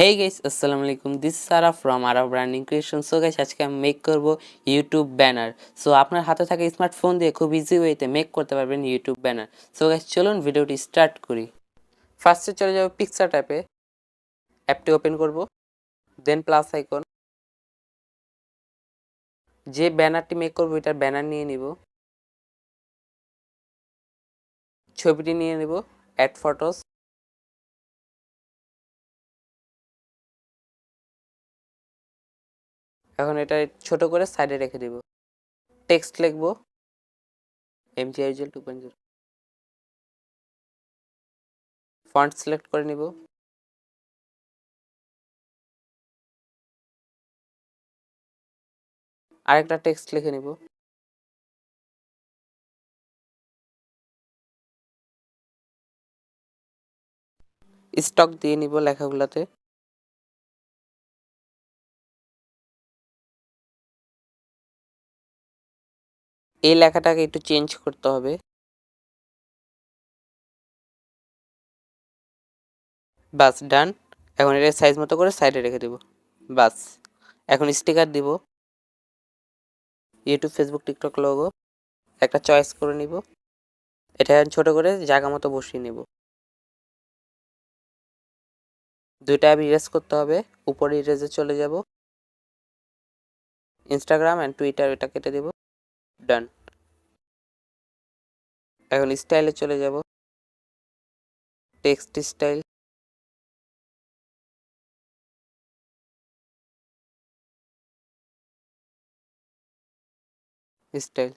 হেই guys আসসালামু আলাইকুম this Sara from Ara branding creation so guys আজকে আমি মেক করব ইউটিউব ব্যানার সো আপনার হাতে থাকা স্মার্টফোন দিয়ে খুব ইজি ওয়েতে মেক করতে পারবেন ইউটিউব ব্যানার সো গাইস চলুন ভিডিওটি স্টার্ট করি। ফার্স্টে চলে যাব পিকচার ট্যাপে অ্যাপটি ওপেন করব। দেন প্লাস আইকন যে ব্যানারটি মেক করব এটার ব্যানার নিয়ে নিব। ছবিটি নিয়ে নেব। অ্যাড ফটোস এখন এটা ছোট করে সাইডে রেখে দিব। টেক্সট লিখব। এমজিআইজেল two point zero font select করে নিব। আরেকটা টেক্সট লিখে নিব। স্টক দিয়ে নিব লেখাগুলোতে। এই লেখাটাকে একটু চেঞ্জ করতে হবে। বাস ডান এখন এটা সাইজ মতো করে সাইডে রেখে দেব। বাস, এখন স্টিকার দিব। ইউটিউব ফেসবুক টিকটক লোগো একটা চয়েস করে নিব। এটা ছোট করে জায়গা মতো বসিয়ে নেব। দুইটা অ্যাপ ইরেজ করতে হবে, উপরে ইরেজে চলে যাব। ইনস্টাগ্রাম অ্যান্ড টুইটার এটা কেটে দেব। ডান এখন স্টাইলে চলে যাব। টেক্সট স্টাইল স্টাইল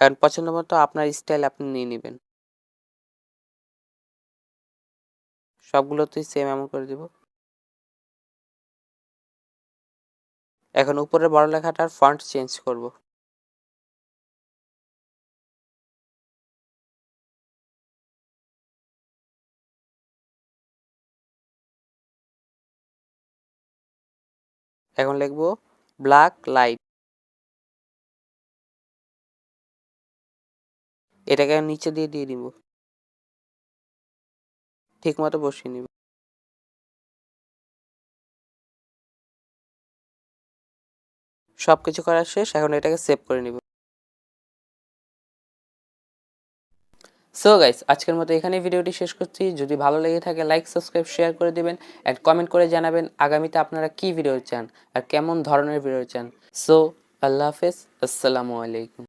এখন পছন্দ মতো আপনার স্টাইল আপনি নিয়ে নেবেন। সবগুলোতেই সেম এমন করে দেব। এখন উপরে বড় লেখাটার ফন্ট চেঞ্জ করব। এখন লিখব ব্ল্যাক লাইট এটাকে নিচে দিয়ে দিয়ে দিব। ঠিক মতো বসিয়ে নিব। সব কিছু শেষ, এখন এটাকে সেভ করে নিব। সো গাইস আজকের মতো এখানে ভিডিওটি শেষ করছি। যদি ভালো লেগে থাকে লাইক সাবস্ক্রাইব শেয়ার করে দেবেন অ্যান্ড কমেন্ট করে জানাবেন আগামীতে আপনারা কি ভিডিও চান আর কেমন ধরনের ভিডিও চান। সো আল্লাহ হাফেজ। আসসালামু আলাইকুম।